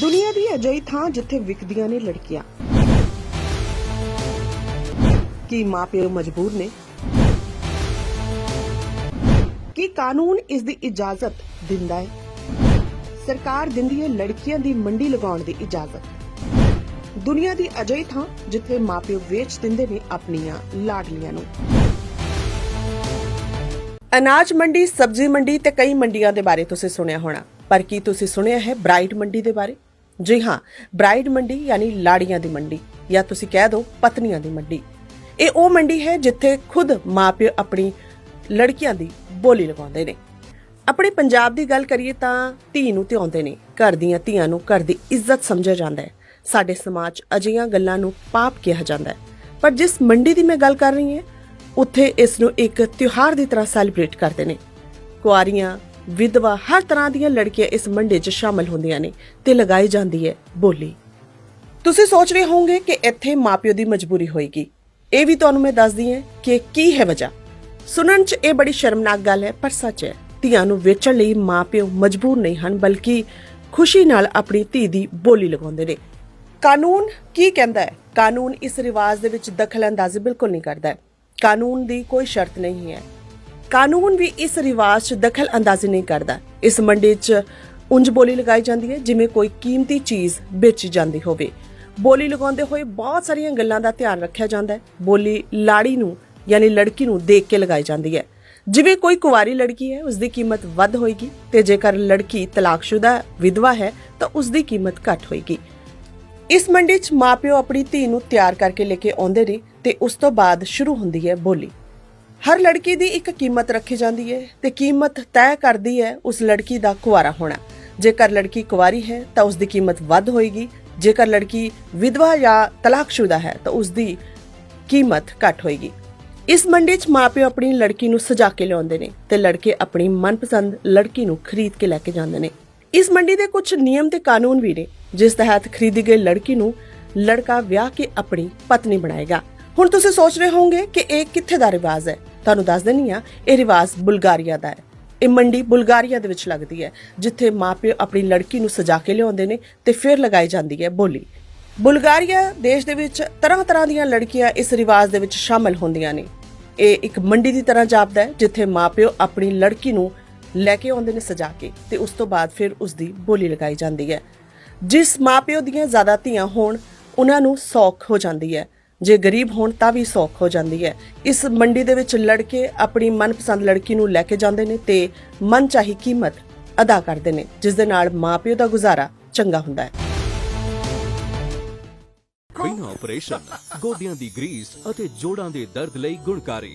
ਦੁਨੀਆ ਦੀ ਅਜਿਹੀ ਥਾਂ ਜਿੱਥੇ ਵਿਕਦੀਆਂ ਨੇ ਲੜਕੀਆਂ। ਕੀ ਮਾਪਿਓ ਮਜਬੂਰ ਨੇ? ਕੀ ਕਾਨੂੰਨ ਇਸ ਦੀ ਇਜਾਜ਼ਤ ਦਿੰਦਾ ਹੈ? ਸਰਕਾਰ ਦਿੰਦੀ ਹੈ ਲੜਕੀਆਂ ਦੀ ਮੰਡੀ ਲਗਾਉਣ ਦੀ ਇਜਾਜ਼ਤ। ਦੁਨੀਆ ਦੀ ਅਜਿਹੀ ਥਾਂ ਜਿੱਥੇ ਮਾਪਿਓ ਵੇਚ ਦਿੰਦੇ ਨੇ ਆਪਣੀਆਂ ਲਾਡਲੀਆਂ ਨੂੰ। ਅਨਾਜ ਮੰਡੀ, ਸਬਜ਼ੀ ਮੰਡੀ ਤੇ ਕਈ ਮੰਡੀਆਂ ਦੇ ਬਾਰੇ ਤੁਸੀਂ ਸੁਣਿਆ ਹੋਣਾ। ਪਰ ਕੀ ਤੁਸੀਂ ਸੁਣਿਆ ਹੈ ਬ੍ਰਾਈਡ ਮੰਡੀ ਦੇ ਬਾਰੇ? ਜੀ ਹਾਂ, ਬ੍ਰਾਈਡ ਮੰਡੀ ਯਾਨੀ ਲਾੜੀਆਂ ਦੀ ਮੰਡੀ ਜਾਂ ਤੁਸੀਂ ਕਹਿ ਦਿਓ ਪਤਨੀਆਂ ਦੀ ਮੰਡੀ। ਇਹ ਉਹ ਮੰਡੀ ਹੈ ਜਿੱਥੇ ਖੁਦ ਮਾਪਿਓ ਆਪਣੀ ਲੜਕੀਆਂ ਦੀ ਬੋਲੀ ਲਗਾਉਂਦੇ ਨੇ। ਆਪਣੇ ਪੰਜਾਬ ਦੀ ਗੱਲ ਕਰੀਏ ਤਾਂ ਧੀ ਨੂੰ ਧਿਆਉਂਦੇ ਨੇ, ਘਰ ਦੀਆਂ ਧੀਆਂ ਨੂੰ ਘਰ ਦੀ ਇੱਜ਼ਤ ਸਮਝਿਆ ਜਾਂਦਾ ਹੈ। ਸਾਡੇ ਸਮਾਜ 'ਚ ਅਜਿਹੀਆਂ ਗੱਲਾਂ ਨੂੰ ਪਾਪ ਕਿਹਾ ਜਾਂਦਾ ਹੈ। ਪਰ ਜਿਸ ਮੰਡੀ ਦੀ ਮੈਂ ਗੱਲ ਕਰ ਰਹੀ ਹਾਂ, ਉੱਥੇ ਇਸ ਨੂੰ ਇੱਕ ਤਿਉਹਾਰ ਦੀ ਤਰ੍ਹਾਂ ਸੈਲੀਬ੍ਰੇਟ ਕਰਦੇ ਨੇ। ਕੁਆਰੀਆਂ ਵਿਧਵਾ ਹਰ ਤਰ੍ਹਾਂ ਦੀਆਂ ਲੜਕੀਆਂ ਇਸ ਮੰਡੀ 'ਚ ਸ਼ਾਮਲ ਹੁੰਦੀਆਂ ਨੇ ਤੇ ਲਗਾਈ ਜਾਂਦੀ ਹੈ ਬੋਲੀ। ਤੁਸੀਂ ਸੋਚ ਰਹੇ ਹੋਵੋਗੇ ਕਿ ਇੱਥੇ ਮਾਪਿਓ ਦੀ ਮਜਬੂਰੀ ਹੋਏਗੀ। ਇਹ ਵੀ ਤੁਹਾਨੂੰ ਮੈਂ ਦੱਸਦੀ ਹਾਂ ਕਿ ਕੀ ਹੈ ਵਜ੍ਹਾ। ਸੁਣਨ 'ਚ ਇਹ ਬੜੀ ਸ਼ਰਮਨਾਕ ਗੱਲ ਹੈ, ਪਰ ਸੱਚ ਹੈ, ਧੀਆਂ ਨੂੰ ਵੇਚਣ ਲਈ ਮਾਪਿਓ ਮਜਬੂਰ ਨਹੀਂ ਹਨ, ਬਲਕਿ ਖੁਸ਼ੀ ਨਾਲ ਆਪਣੀ ਧੀ ਦੀ ਬੋਲੀ ਲਗਾਉਂਦੇ ਨੇ। ਕਾਨੂੰਨ ਕੀ ਕਹਿੰਦਾ ਹੈ? ਕਾਨੂੰਨ ਇਸ ਰਿਵਾਜ ਦੇ ਵਿੱਚ ਦਖਲ ਅੰਦਾਜ਼ੀ ਬਿਲਕੁਲ ਨਹੀਂ ਕਰਦਾ। ਹੈ ਕਾਨੂੰਨ ਦੀ ਕੋਈ ਸ਼ਰਤ ਨਹੀਂ ਹੈ। ਕਾਨੂੰਨ ਵੀ ਇਸ ਰਿਵਾਜ 'ਚ ਦਖਲ ਅੰਦਾਜ਼ੀ ਨਹੀਂ ਕਰਦਾ। ਇਸ ਮੰਡੀ 'ਚ ਉਂਝ ਬੋਲੀ ਲਗਾਈ ਜਾਂਦੀ ਹੈ, ਜਿਵੇਂ ਕੋਈ ਕੀਮਤੀ ਚੀਜ਼ ਵੇਚੀ ਜਾਂਦੀ ਹੋਵੇ। ਬੋਲੀ ਲਗਾਉਂਦੇ ਹੋਏ ਬਹੁਤ ਸਾਰੀਆਂ ਗੱਲਾਂ ਦਾ ਧਿਆਨ ਰੱਖਿਆ ਜਾਂਦਾ ਹੈ। ਬੋਲੀ ਲਾੜੀ ਨੂੰ, ਯਾਨੀ ਲੜਕੀ ਨੂੰ ਦੇਖ ਕੇ ਲਗਾਈ ਜਾਂਦੀ ਹੈ। ਜਿਵੇਂ ਕੋਈ ਕੁਵਾਰੀ ਲੜਕੀ ਹੈ ਉਸ ਦੀ ਕੀਮਤ ਵੱਧ ਹੋਏਗੀ ਤੇ ਜੇਕਰ ਲੜਕੀ ਤਲਾਕਸ਼ੁਦਾ ਵਿਧਵਾ ਹੈ, ਤਾਂ ਉਸ ਦੀ ਕੀਮਤ ਘੱਟ ਹੋਏਗੀ। ਇਸ ਮੰਡੀ 'ਚ ਮਾਪਿਓ ਆਪਣੀ ਧੀ ਨੂੰ ਤਿਆਰ ਕਰਕੇ ਲੈ ਕੇ ਆਉਂਦੇ ਨੇ ਤੇ ਉਸ ਤੋਂ ਬਾਅਦ ਸ਼ੁਰੂ ਹੁੰਦੀ ਹੈ ਬੋਲੀ। ਹਰ ਲੜਕੀ ਦੀ ਇੱਕ ਕੀਮਤ ਰੱਖੀ ਜਾਂਦੀ ਹੈ ਤੇ ਕੀਮਤ ਤੈਅ ਕਰਦੀ ਹੈ ਉਸ ਲੜਕੀ ਦਾ ਕੁਆਰਾ ਹੋਣਾ। ਜੇਕਰ ਲੜਕੀ ਕੁਵਾਰੀ ਹੈ ਤਾਂ ਉਸ ਦੀ ਕੀਮਤ ਵੱਧ ਹੋਏਗੀ। ਜੇਕਰ ਲੜਕੀ ਵਿਧਵਾ ਜਾਂ ਤਲਾਕਸ਼ੁਦਾ ਹੈ ਤਾਂ ਉਸ ਦੀ ਕੀਮਤ ਘੱਟ ਹੋਏਗੀ। ਇਸ ਮੰਡੀ 'ਚ ਮਾਪਿਓ ਆਪਣੀ ਲੜਕੀ ਨੂੰ ਸਜਾ ਕੇ ਲਿਆਉਂਦੇ ਨੇ ਤੇ ਲੜਕੇ ਆਪਣੀ ਮਨਪਸੰਦ ਲੜਕੀ ਨੂੰ ਖਰੀਦ ਕੇ ਲੈ ਕੇ ਜਾਂਦੇ ਨੇ। ਇਸ ਮੰਡੀ ਦੇ ਕੁਝ ਨਿਯਮ ਤੇ ਕਾਨੂੰਨ ਵੀ ਨੇ, ਜਿਸ ਤਹਿਤ ਖਰੀਦੀ ਗਈ ਲੜਕੀ ਨੂੰ ਲੜਕਾ ਵਿਆਹ ਕੇ ਆਪਣੀ ਪਤਨੀ ਬਣਾਏਗਾ। ਹੁਣ ਤੁਸੀਂ ਸੋਚ ਰਹੇ ਹੋਵੋਗੇ ਕਿ ਇਹ ਕਿੱਥੇ ਦਾ ਰਿਵਾਜ ਹੈ? ਤੁਹਾਨੂੰ ਦੱਸ ਦਿੰਨੀ ਆ ਇਹ ਰਿਵਾਜ ਬੁਲਗਾਰੀਆ ਦਾ ਹੈ। ਇਹ ਮੰਡੀ ਬੁਲਗਾਰੀਆ ਦੇ ਵਿੱਚ ਲੱਗਦੀ ਹੈ, ਜਿੱਥੇ ਮਾਪਿਓ ਆਪਣੀ ਲੜਕੀ ਨੂੰ ਸਜਾ ਕੇ ਲਿਆਉਂਦੇ ਨੇ ਤੇ ਫਿਰ ਲਗਾਈ ਜਾਂਦੀ ਹੈ ਬੋਲੀ। ਬੁਲਗਾਰੀਆ ਦੇਸ਼ ਦੇ ਵਿੱਚ ਤਰ੍ਹਾਂ-ਤਰ੍ਹਾਂ ਦੀਆਂ ਲੜਕੀਆਂ ਇਸ ਰਿਵਾਜ ਦੇ ਵਿੱਚ ਸ਼ਾਮਲ ਹੁੰਦੀਆਂ ਨੇ। ਇਹ ਇੱਕ ਮੰਡੀ ਦੀ ਤਰ੍ਹਾਂ ਜਾਪਦਾ ਹੈ, ਜਿੱਥੇ ਮਾਪਿਓ ਆਪਣੀ ਲੜਕੀ ਨੂੰ ਲੈ ਕੇ ਆਉਂਦੇ ਨੇ ਸਜਾ ਕੇ ਤੇ ਉਸ ਤੋਂ ਬਾਅਦ ਫਿਰ ਉਸ ਦੀ ਬੋਲੀ ਲਗਾਈ ਜਾਂਦੀ ਹੈ। ਜਿਸ ਮਾਪਿਓ ਦੀਆਂ ਜ਼ਿਆਦਾ ਧੀਆਂ ਹੋਣ, ਉਹਨਾਂ ਨੂੰ ਸੌਖ ਹੋ ਜਾਂਦੀ ਹੈ। ਜੇ ਗਰੀਬ ਹੋਣ ਤਾਂ ਵੀ ਸੌਖ ਹੋ ਜਾਂਦੀ ਹੈ। ਇਸ ਮੰਡੀ ਦੇ ਵਿੱਚ ਲੜਕੇ ਆਪਣੀ ਮਨਪਸੰਦ ਲੜਕੀ ਨੂੰ ਲੈ ਕੇ ਜਾਂਦੇ ਨੇ ਤੇ ਮਨ ਚਾਹੀ ਕੀਮਤ ਅਦਾ ਕਰਦੇ ਨੇ ਜਿਸ ਦੇ ਨਾਲ ਮਾਪਿਓ ਦਾ ਗੁਜ਼ਾਰਾ ਚੰਗਾ ਹੁੰਦਾ ਹੈ। ਬਿਨਾਂ ਆਪਰੇਸ਼ਨ ਗੋਡਿਆਂ ਦੀ ਗਰੀਸ ਅਤੇ ਜੋੜਾਂ ਦੇ ਦਰਦ ਲਈ ਗੁਣਕਾਰੀ।